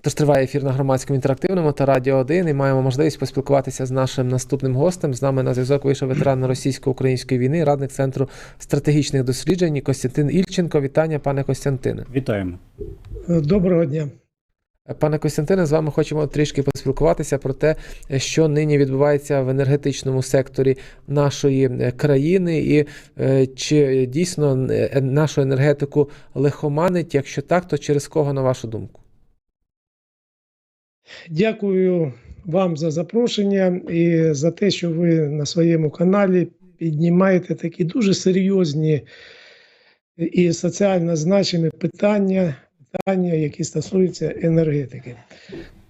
Тож триває ефір на громадському інтерактивному та радіо 1 і маємо можливість поспілкуватися з нашим наступним гостем. З нами на зв'язок вийшов ветеран російсько-української війни, радник центру стратегічних досліджень Костянтин Ільченко. Вітання, пане Костянтине. Вітаємо. Доброго дня. Пане Костянтине, з вами хочемо трішки поспілкуватися про те, що нині відбувається в енергетичному секторі нашої е, країни, і е, чи дійсно е, нашу енергетику лихоманить? Якщо так, то через кого на вашу думку? Дякую вам за запрошення і за те, що ви на своєму каналі піднімаєте такі дуже серйозні і соціально значимі питання, питання, які стосуються енергетики.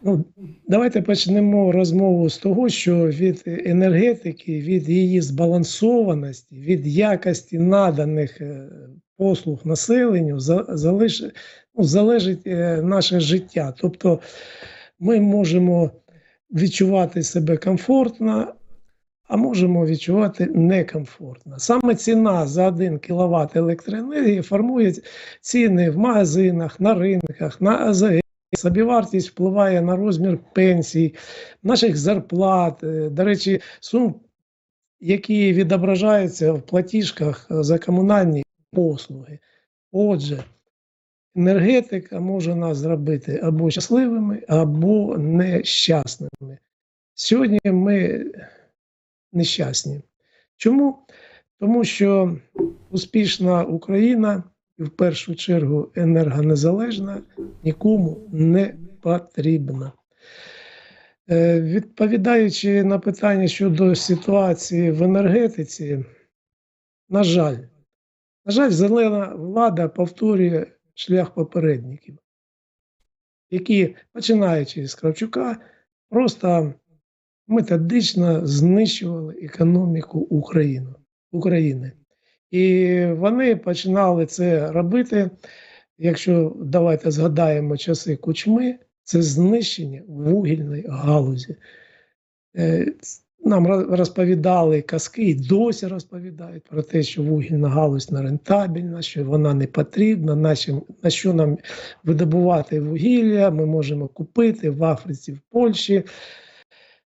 Ну, давайте почнемо розмову з того, що від енергетики, від її збалансованості, від якості наданих е, послуг населенню за- залиш, ну, залежить е, наше життя. Тобто ми можемо відчувати себе комфортно, а можемо відчувати некомфортно. Саме ціна за 1 кВт електроенергії формує ціни в магазинах, на ринках, на АЗГ. Собівартість впливає на розмір пенсій, наших зарплат. Е, До речі, сум, які відображаються в платіжках е, за комунальні послуги. Отже, енергетика може нас зробити або щасливими, або нещасними. Сьогодні ми нещасні. Чому? Тому що успішна Україна, і в першу чергу енергонезалежна, нікому не потрібна. Е, Відповідаючи на питання щодо ситуації в енергетиці, на жаль, на жаль, зелена влада повторює шлях попередників, які, починаючи з Кравчука, просто методично знищували економіку Україну, України. І вони починали це робити, якщо давайте згадаємо часи кучми, це знищення вугільної галузі. Нам ро- розповідали казки і досі розповідають про те, що вугільна галузь не рентабельна, що вона не потрібна, на що нам видобувати вугілля, ми можемо купити в Африці, в Польщі.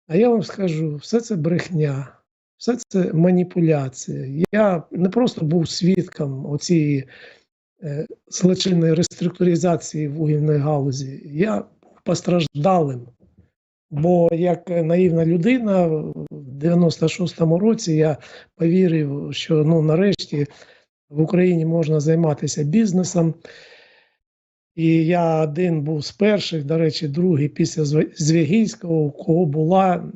А я вам скажу, все це брехня, все це маніпуляція. Я не просто був свідком оцієї е, злочинної реструктуризації вугільної галузі, я був постраждалим. Бо як наївна людина в 96-му році я повірив, що ну нарешті в Україні можна займатися бізнесом. І я один був з перших, до речі, другий після Зв- Звягільського, у кого була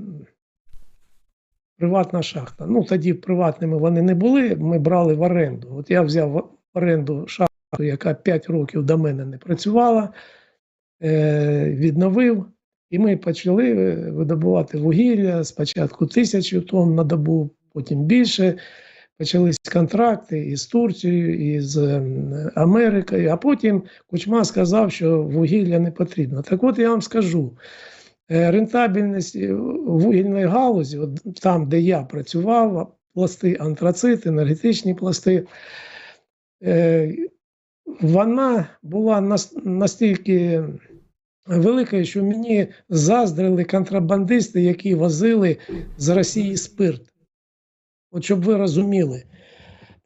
приватна шахта. Ну, тоді приватними вони не були, ми брали в оренду. От я взяв в оренду шахту, яка 5 років до мене не працювала, е, відновив. І ми почали е, видобувати вугілля спочатку тисячу тонн на добу, потім більше. Почались контракти із Турцією, із ем, Америкою, а потім Кучма сказав, що вугілля не потрібно. Так от я вам скажу: е, рентабельність е, вугільної галузі, от там, де я працював, пласти антрацит, енергетичні пласти, вона була настільки велика, що мені заздрили контрабандисти, які возили з Росії спирт. От щоб ви розуміли.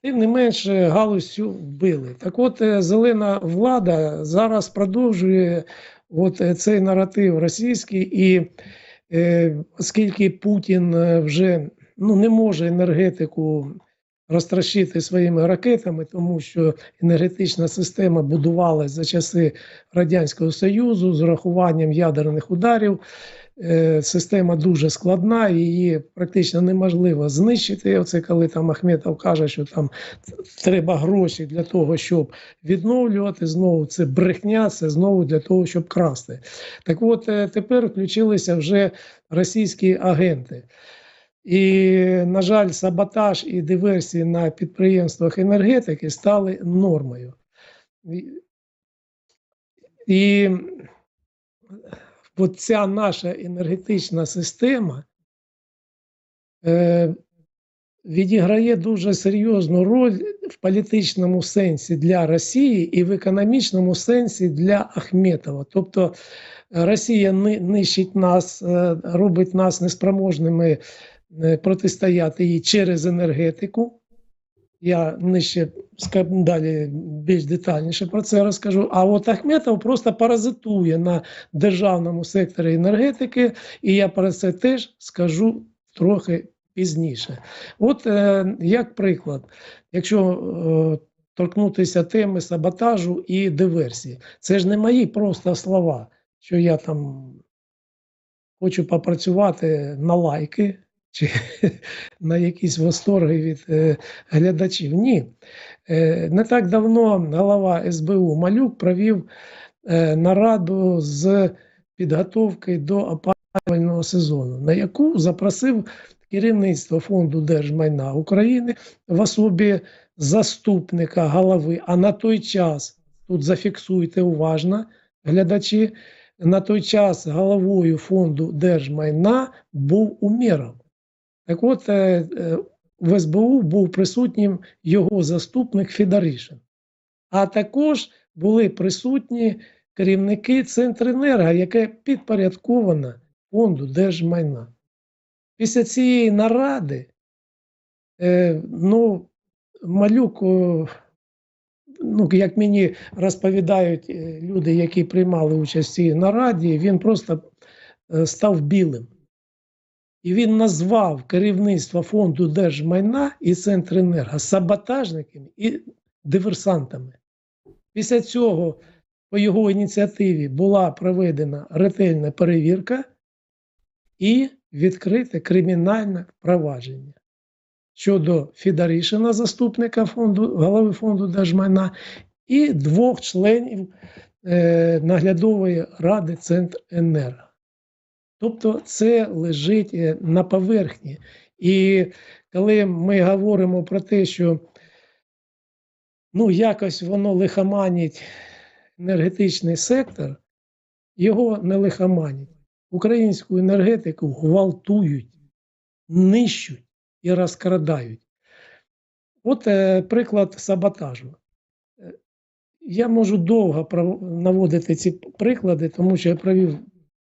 Тим не менше, галузь вбили. Так от, е, зелена влада зараз продовжує от е, цей наратив російський, і е, оскільки Путін е, вже ну, не може енергетику розтрощити своїми ракетами, тому що енергетична система будувалась за часи Радянського Союзу з урахуванням ядерних ударів. Е, Система дуже складна, її практично неможливо знищити. Оце коли там Ахметов каже, що там треба гроші для того, щоб відновлювати знову. Це брехня, це знову для того, щоб красти. Так от е, тепер включилися вже російські агенти. І, на жаль, саботаж і диверсії на підприємствах енергетики стали нормою. І- от ця наша енергетична система е, відіграє дуже серйозну роль в політичному сенсі для Росії і в економічному сенсі для Ахметова. Тобто Росія нищить нас, е, робить нас неспроможними протистояти їй через енергетику. Я нижче далі більш детальніше про це розкажу. А от Ахметов просто паразитує на державному секторі енергетики, і я про це теж скажу трохи пізніше. От е, як приклад, якщо е, торкнутися теми саботажу і диверсії, це ж не мої просто слова, що я там хочу попрацювати на лайки чи на якісь восторги від е, глядачів. Ні. Е, не так давно голова СБУ Малюк провів е, нараду з підготовки до опалювального сезону, на яку запросив керівництво Фонду держмайна України в особі заступника голови. А на той час, тут зафіксуйте уважно, глядачі, на той час головою фонду держмайна був Умєров. Так от е, е, в СБУ був присутнім його заступник Федоришин. А також були присутні керівники Центренерго, яке підпорядковано фонду держмайна. Після цієї наради, е, ну, малюк, ну, як мені розповідають люди, які приймали участь в цій нараді, він просто став білим. І він назвав керівництво фонду держмайна і Центренерго саботажниками і диверсантами. Після цього по його ініціативі була проведена ретельна перевірка і відкрите кримінальне провадження щодо Федоришина, заступника фонду, голови фонду держмайна, і двох членів е, наглядової ради Центренерго. Тобто це лежить е, на поверхні. І коли ми говоримо про те, що ну, якось воно лихоманить енергетичний сектор, його не лихоманить. Українську енергетику гвалтують, нищуть і розкрадають. От е, приклад саботажу. Е, Я можу довго наводити ці приклади, тому що я провів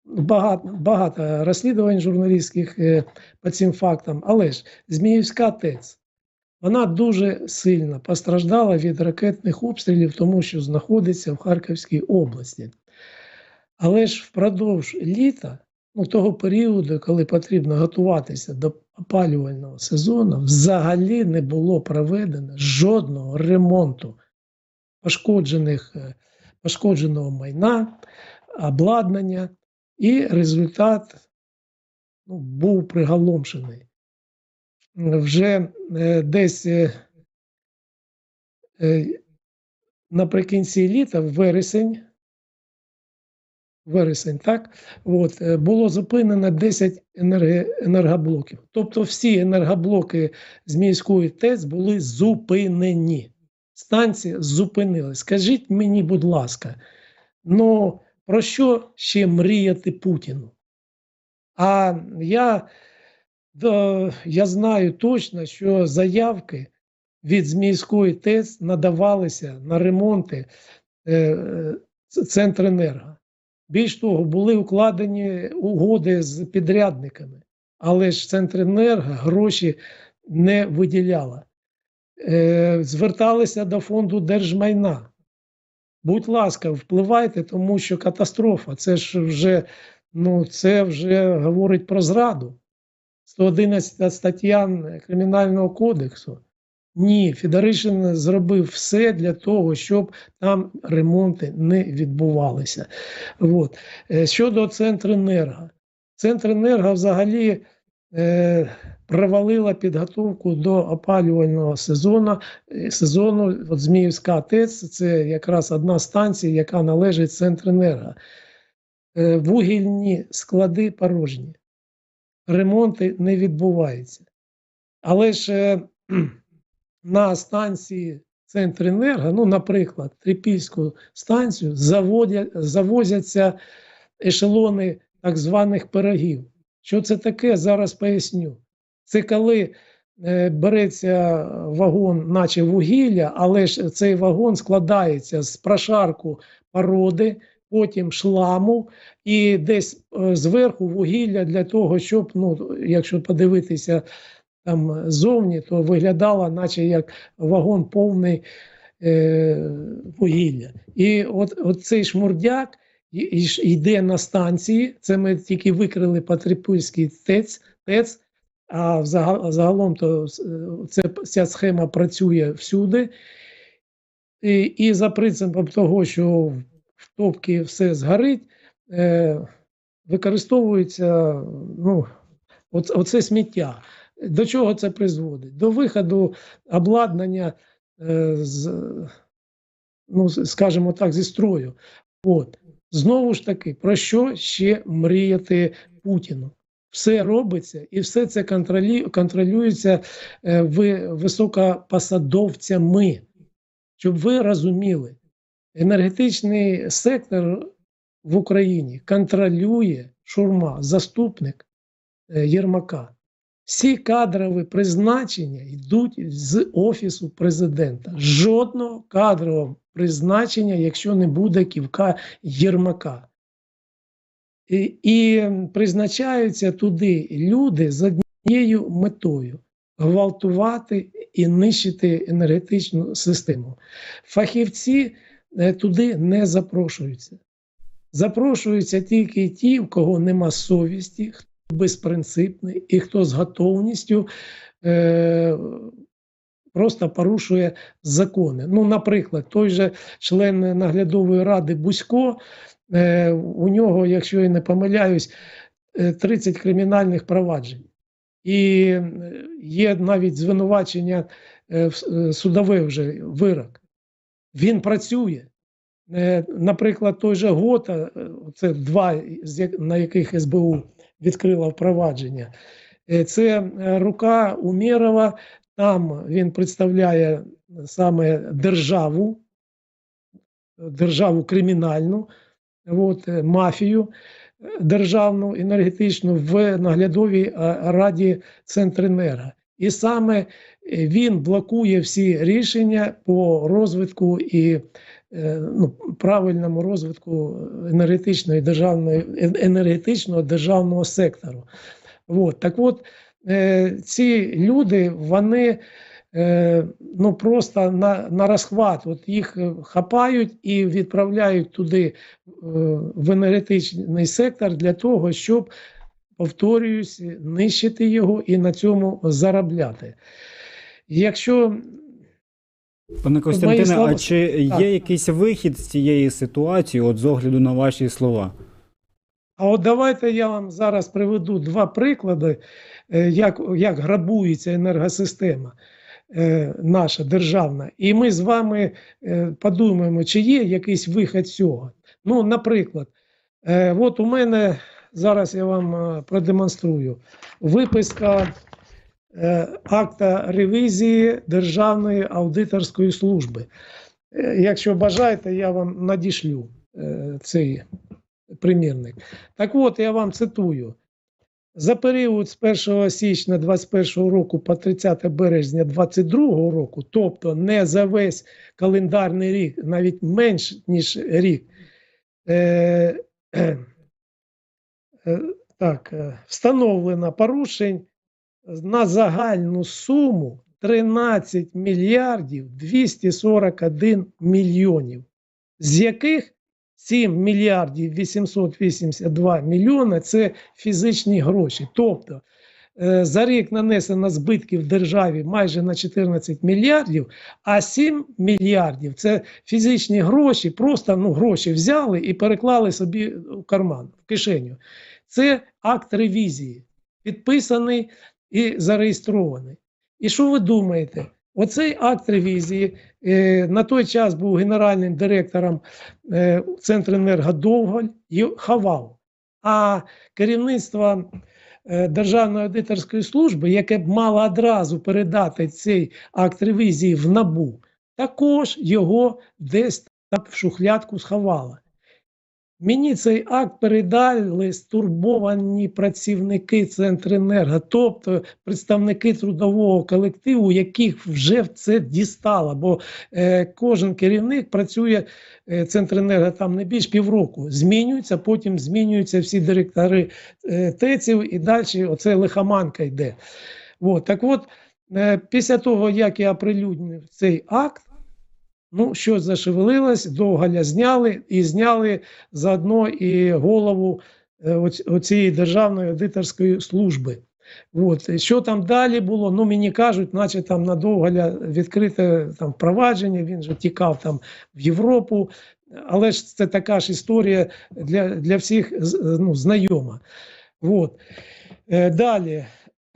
багато, багато розслідувань журналістських е, по цим фактам, але ж Зміївська ТЕЦ, вона дуже сильно постраждала від ракетних обстрілів, тому що знаходиться в Харківській області. Але ж впродовж літа, ну того періоду, коли потрібно готуватися до опалювального сезону, взагалі не було проведено жодного ремонту пошкоджених, е, пошкодженого майна, обладнання, і результат ну, був приголомшений. Вже е, десь е, е, наприкінці літа, вересень, вересень, так, от, е, було зупинено 10 енерге, енергоблоків. Тобто всі енергоблоки з міської ТЕЦ були зупинені. Станція зупинилась. Скажіть мені, будь ласка, ну про що ще мріяти Путіну? А я, я знаю точно, що заявки від Зміївської ТЕЦ надавалися на ремонти е, е, Центренерго. Більш того, були укладені угоди з підрядниками, але ж Центренерго гроші не виділяла. Е, зверталися до фонду держмайна. Будь ласка, впливайте, тому що катастрофа. Це ж вже, ну, це вже говорить про зраду. 111 стаття Кримінального кодексу. Ні, Федоришин зробив все для того, щоб там ремонти не відбувалися. От. Е, Щодо Центренерго. Центренерго взагалі е, провалила підготовку до опалювального сезону. Е, сезону от Зміївська ТЕЦ це якраз одна станція, яка належить Центренерго. Е, вугільні склади порожні. Ремонти не відбуваються. Але ж е, на станції Центренерго, ну, наприклад, Трипільську станцію, заводять, завозяться ешелони так званих пирогів. Що це таке? Зараз поясню. Це коли е, береться вагон, наче вугілля, але ж цей вагон складається з прошарку породи, потім шламу і десь е, зверху вугілля для того, щоб, ну, якщо подивитися там зовні, то виглядало, наче як вагон повний е, вугілля. І от, от цей шмурдяк і- йде на станції. Це ми тільки викрили Патрипульський ТЕЦ, ТЕЦ а загалом то е, це, ця схема працює всюди. І, і за принципом того, що в топці все згорить, е, використовується ну, оц- оце сміття. До чого це призводить? До виходу обладнання е, з, ну, скажімо так, зі строю. От. Знову ж таки, про що ще мріяти Путіну? Все робиться і все це контролюється е, ви, високопосадовцями. Щоб ви розуміли, енергетичний сектор в Україні контролює Шурма, заступник е, Єрмака. Всі кадрові призначення йдуть з Офісу президента. Жодного кадрового призначення, якщо не буде ківка Єрмака. І, призначаються туди люди з однією метою гвалтувати і нищити енергетичну систему. Фахівці е, туди не запрошуються. Запрошуються тільки ті, в кого нема совісті, хто безпринципний і хто з готовністю е, просто порушує закони. Ну, наприклад, той же член наглядової ради Бузько, е, у нього, якщо я не помиляюсь, е, 30 кримінальних проваджень. І е, є навіть звинувачення е, в с- е, судове вже вирок. Він працює. Е, Наприклад, той же Гота, е, це два, на яких СБУ відкрила впровадження. Е, Це е, рука Умєрова, там він представляє саме державу, державу кримінальну, от, е, мафію е, державну енергетичну в наглядовій е, раді Центренерго. І саме він блокує всі рішення по розвитку і ну, правильному розвитку енергетичної державної енергетичного державного сектору. От. Так от ці люди, вони ну, просто на, на розхват, от їх е, хапають і відправляють туди е, в енергетичний сектор для того, щоб, повторююсь, нищити його і на цьому заробляти. Якщо Пане Костянтине, слова- а чи Так. є якийсь вихід з цієї ситуації, от з огляду на ваші слова? А от давайте я вам зараз приведу два приклади, е, як, як грабується енергосистема е, наша державна. І ми з вами е, подумаємо, чи є якийсь вихід цього. Ну, наприклад, е, от у мене зараз я вам продемонструю виписка е, акта ревізії Державної аудиторської служби. Якщо бажаєте, я вам надішлю цей примірник. Так от, я вам цитую. За період з 1 січня 2021 року по 30 березня 2022 року, тобто не за весь календарний рік, навіть менш ніж рік, е, е, е, так, е, встановлено порушень на загальну суму 13 мільярдів 241 мільйонів, з яких 7 мільярдів 882 мільйони – це фізичні гроші. Тобто е, за рік нанесено збитків державі майже на 14 мільярдів, а 7 мільярдів це фізичні гроші, просто ну, гроші взяли і переклали собі в карман, в кишеню. Це акт ревізії, підписаний і зареєстрований. І що ви думаєте? Оцей акт ревізії е, на той час був генеральним директором е, Центренерго Довголь і ховав. А керівництво е, Державної аудиторської служби, яке б мало одразу передати цей акт ревізії в НАБУ, також його десь там в шухлядку сховало. Мені цей акт передали стурбовані працівники Центренерго, тобто представники трудового колективу, яких вже це дістало. Бо е, кожен керівник працює е, Центренерго там не більш півроку. Змінюється, потім змінюються всі директори е, ТЕЦів і далі оце лихоманка йде. От, так от, е, після того, як я оприлюднив цей акт, ну, щось зашевелилось, довгаля зняли і зняли заодно і голову е, оцієї Державної аудиторської служби. От. Що там далі було? Ну, мені кажуть, наче там на Довгаля відкрите там провадження, він же тікав там в Європу. Але ж це така ж історія для, для всіх ну, знайома. От. Е, Далі.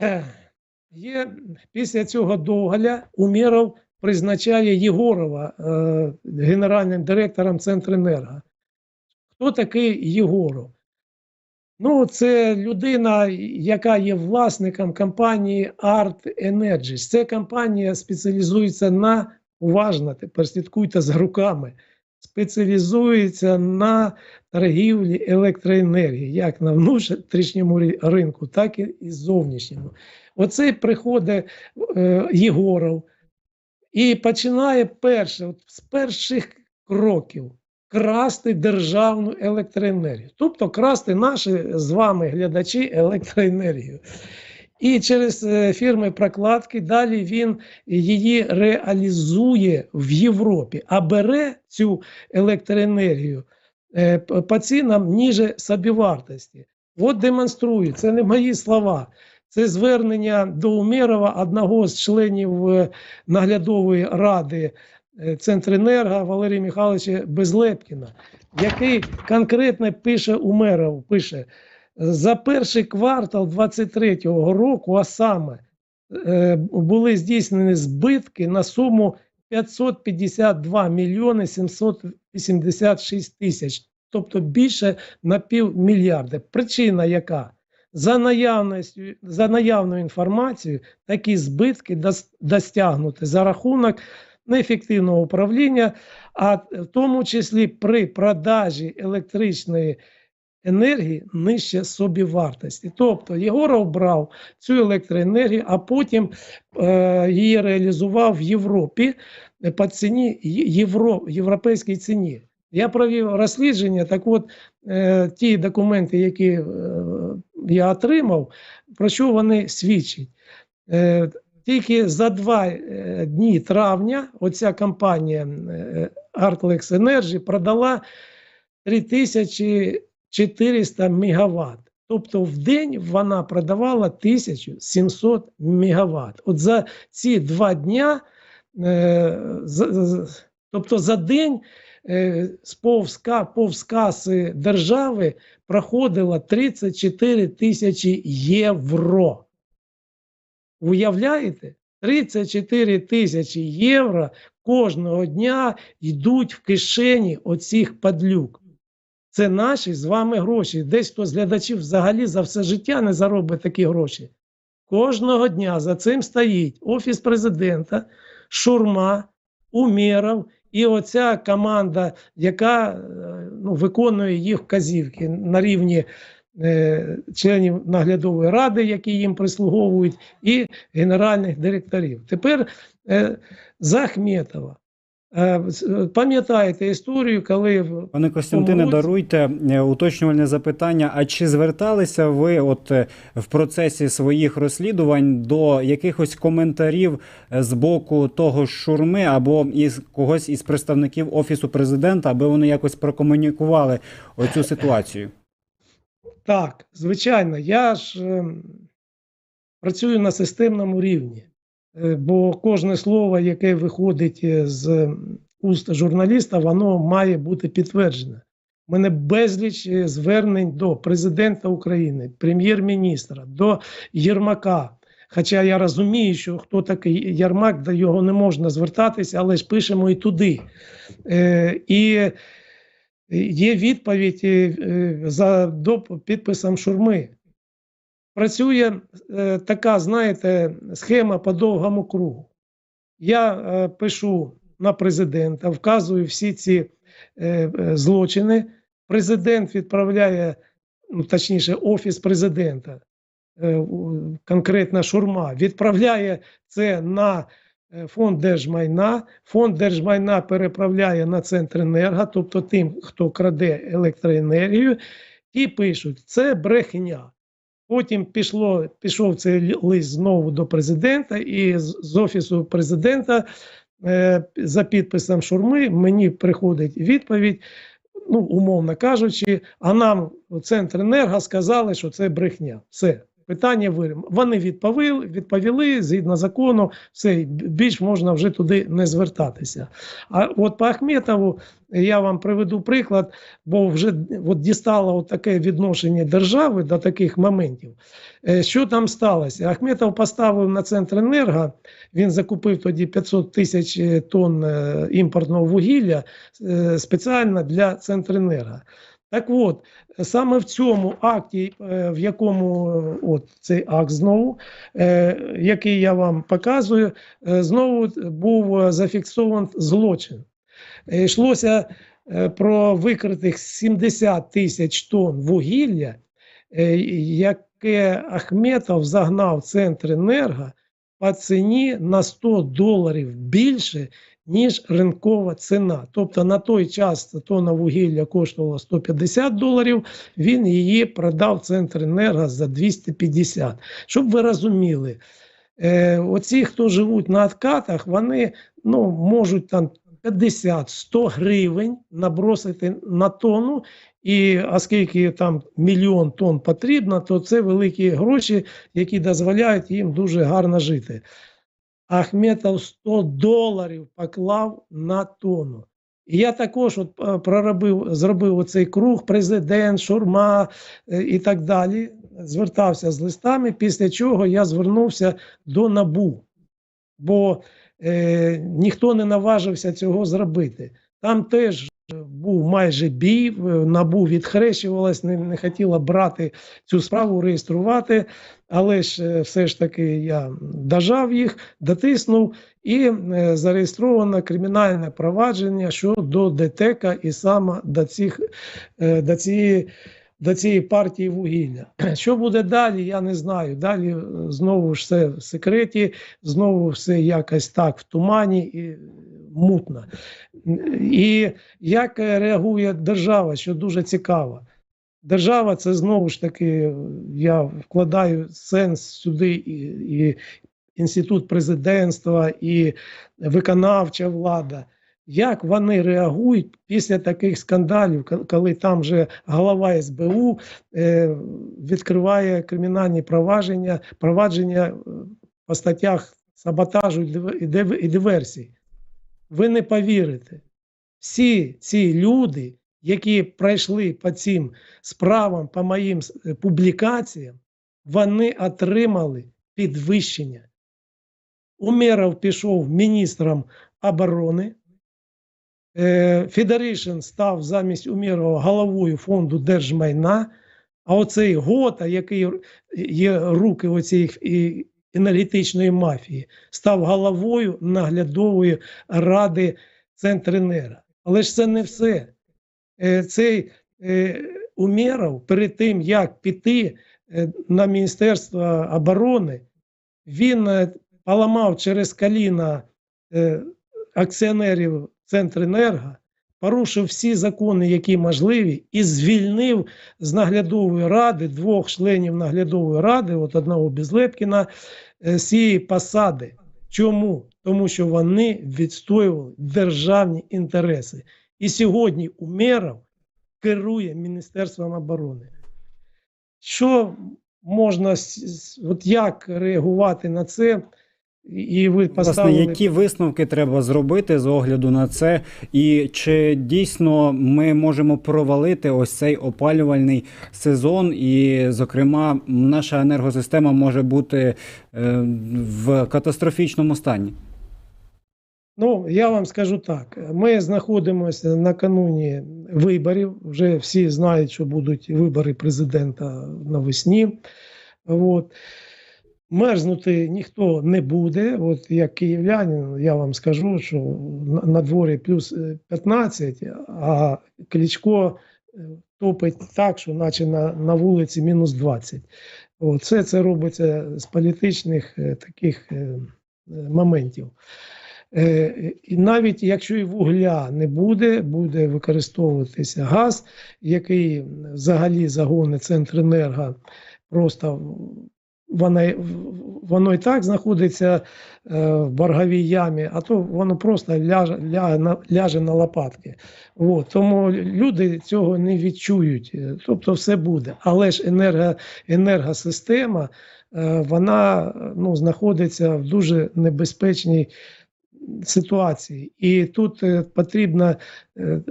Е, Є після цього Довгаля Умєров призначає Єгорова е, генеральним директором Центренерго. Хто такий Єгоров? Ну, це людина, яка є власником компанії Art Energies. Ця компанія спеціалізується на уважно, тепер слідкуйте з руками. Спеціалізується на торгівлі електроенергії, як на внутрішньому ринку, так і зовнішньому. Оцей приходить е, Єгоров і починає перше, от з перших кроків красти державну електроенергію, тобто красти наші з вами глядачі електроенергію. І через е, фірми прокладки далі він її реалізує в Європі, а бере цю електроенергію е, по цінам ніже собівартості. От демонструю, це не мої слова. Це звернення до Умєрова, одного з членів е, наглядової ради е, Центренерго Валерія Михайловича Безлепкіна, який конкретно пише Умєров, пише за перший квартал 23-го року, а саме е, були здійснені збитки на суму 552 мільйони 786 тисяч, тобто більше на півмільярда. Причина яка? За наявністю, за наявною інформацією, такі збитки дос- достягнути за рахунок неефективного управління, а в тому числі при продажі електричної енергії нижче собівартості. Тобто Єгоров брав цю електроенергію, а потім е, її реалізував в Європі е, по ціні євро, європейській ціні. Я провів розслідження, так от е, ті документи, які е, я отримав, про що вони свідчать. Е, тільки за два дні травня оця компанія Artlex Energy продала 3400 мегаватт. Тобто в день вона продавала 1700 мегаватт. От за ці два з- тобто за день е, з повз, повз каси держави проходило 34 тисячі євро. Уявляєте? 34 тисячі євро кожного дня йдуть в кишені оцих падлюк. Це наші з вами гроші. Десь хто з глядачів взагалі за все життя не заробить такі гроші. Кожного дня за цим стоїть Офіс президента, Шурма, Умєров і оця команда, яка е, ну, виконує їх вказівки на рівні е, членів наглядової ради, які їм прислуговують, і генеральних директорів. Тепер е, за Ахметова. Е, з- Пам'ятаєте історію, коли Пане Костянтине, даруйте е, уточнювальне запитання. А чи зверталися ви от е, в процесі своїх розслідувань до якихось коментарів е, з боку того ж шурми або із когось із представників офісу президента, аби вони якось прокомунікували оцю ситуацію? Так, звичайно, я ж ем, працюю на системному рівні, Е, бо кожне слово, яке виходить е, з уст журналіста, воно має бути підтверджене. У мене безліч е, звернень до президента України, прем'єр-міністра, до Єрмака. Хоча я розумію, що хто такий Єрмак, до його не можна звертатися, але ж пишемо і туди. Е, і Є відповідь е, е, за доп- підписом шурми. Працює е, така, знаєте, схема по довгому кругу. Я е, пишу на президента, вказую всі ці е, злочини, президент відправляє, ну точніше, офіс президента, е, конкретно Шурма, відправляє це на фонд держмайна. Фонд держмайна переправляє на Центренерго, тобто тим, хто краде електроенергію, і пишуть: це брехня. Потім пішло, пішов цей лист знову до президента, і з, з офісу президента е, за підписом Шурми мені приходить відповідь. Ну, умовно кажучи, а нам у Центренерго сказали, що це брехня. Все, питання вирішено. Вони відповіли, відповіли згідно закону, все, більш можна вже туди не звертатися. А от по Ахметову я вам приведу приклад, бо вже от дістало от таке відношення держави до таких моментів. Е, Що там сталося? Ахметов поставив на Центренерго, він закупив тоді 500 тисяч е, тонн е, імпортного вугілля спеціально для Центренерго. Так от, саме в цьому акті, е, в якому е, от цей акт знову, е, який я вам показую, знову був зафіксований злочин. Йшлося про викритих 70 тисяч тонн вугілля, яке Ахметов загнав в центр енерго по ціні на 100 доларів більше, ніж ринкова ціна. Тобто на той час тонна вугілля коштувала 150 доларів, він її продав в центр енерго за 250. Щоб ви розуміли, е, оці, хто живуть на откатах, вони ну, можуть там 50-100 гривень набросити на тонну, і оскільки там мільйон тонн потрібно, то це великі гроші, які дозволяють їм дуже гарно жити. Ахметов 100 доларів поклав на тонну. І я також от е, проробив, зробив оцей круг, президент, шурма е, і так далі. Звертався з листами, після чого я звернувся до НАБУ, бо е, ніхто не наважився цього зробити. Там теж був майже бій, НАБУ відхрещувалась, не, не хотіла брати цю справу, реєструвати, але ж е, все ж таки я дожав їх, дотиснув і е, зареєстровано кримінальне провадження щодо ДТЕКа і саме до, цих, е, до, цієї, до цієї партії вугілля. Що буде далі, я не знаю. Далі знову ж все в секреті, знову все якось так в тумані і мутно. І як реагує держава, що дуже цікаво. Держава це знову ж таки, я вкладаю сенс сюди і, і інститут президентства, і виконавча влада. Як вони реагують після таких скандалів, коли там вже голова СБУ е, відкриває кримінальні провадження, провадження е, по статтях саботажу і див- і див- і диверсій? Ви не повірите. Всі ці люди, які пройшли по цим справам, по моїм е, публікаціям, вони отримали підвищення. Умеров пішов міністром оборони. Е, Федоришин став замість Умєрова головою фонду держмайна. А оцей Гота, який є руки оцієї енергетичної мафії, став головою наглядової ради Центренера. Але ж це не все. Е, Цей е, Умєров перед тим, як піти е, на Міністерство оборони, він поламав через коліна акціонерів Центренерго, порушив всі закони, які можливі, і звільнив з наглядової ради двох членів наглядової ради, от одного Безлепкіна, з цієї посади. Чому? Тому що вони відстоювали державні інтереси. І сьогодні Умеров керує Міністерством оборони. Що можна, от як реагувати на це? І ви поставили... Власне, які висновки треба зробити з огляду на це, і чи дійсно ми можемо провалити ось цей опалювальний сезон, і, зокрема, наша енергосистема може бути е, в катастрофічному стані? Ну, я вам скажу так: ми знаходимося накануні виборів. Вже всі знають, що будуть вибори президента навесні. От. Мерзнути ніхто не буде. От як київлянин, я вам скажу, що на, дворі плюс е, 15, а Кличко топить так, що наче на, на вулиці мінус 20. От, Все це робиться з політичних е, таких е, е, моментів. Е, І навіть якщо і вугля не буде, буде використовуватися газ, який взагалі загони Центренерго просто воно, воно і так знаходиться е, в борговій ямі, а то воно просто ляже, ляже, на, ляже на лопатки. От, тому люди цього не відчують, тобто все буде. Але ж енерго, енергосистема е, вона ну, знаходиться в дуже небезпечній ситуації. І тут е, потрібно е,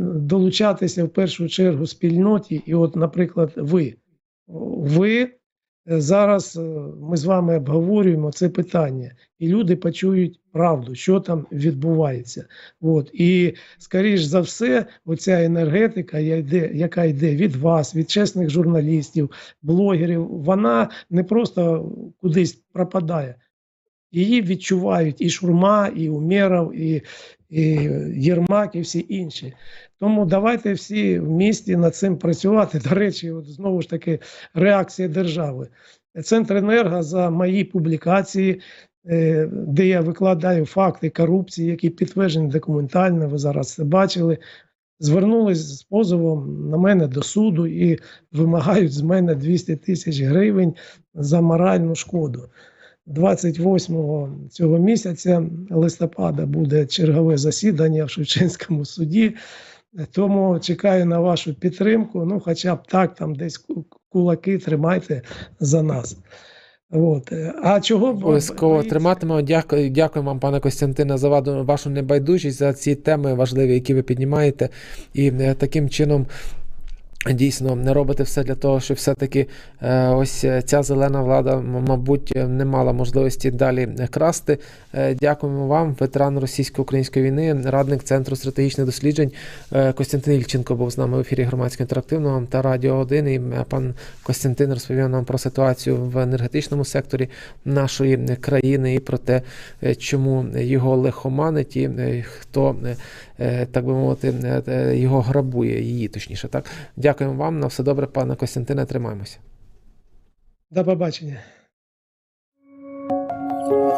долучатися в першу чергу спільноті. І, от, наприклад, ви. Ви е, зараз ми з вами обговорюємо це питання, і люди почують правду, що там відбувається. От. І, скоріш за все, оця енергетика, яка йде від вас, від чесних журналістів, блогерів, вона не просто кудись пропадає. Її відчувають і Шурма, і Умєров, і, і Єрмак, і всі інші. Тому давайте всі в місті над цим працювати. До речі, от знову ж таки реакція держави. Центренерго за мої публікації, е, де я викладаю факти корупції, які підтверджені документально, ви зараз це бачили. Звернулись з позовом на мене до суду і вимагають з мене 200 тисяч гривень за моральну шкоду. 28 цього місяця листопада буде чергове засідання в Шевченському суді. Тому чекаю на вашу підтримку. Ну, хоча б так, там десь кулаки тримайте за нас. От. А чого Обов'язково триматимемо. Дякую, дякую вам, пане Костянтине, за вашу небайдужість, за ці теми важливі, які ви піднімаєте. І е, таким чином. Дійсно, не робите все для того, щоб все-таки е, ось ця зелена влада, мабуть, не мала можливості далі красти. Е, Дякуємо вам, ветеран російсько-української війни, радник Центру стратегічних досліджень е, Костянтин Ільченко був з нами в ефірі громадського інтерактивного та Радіо 1. І пан Костянтин розповів нам про ситуацію в енергетичному секторі нашої країни і про те, чому його лихоманить і хто, так би мовити, е, е, його грабує, її точніше. Так, дякуємо вам. На все добре, пане Костянтине. Тримаємося. До побачення.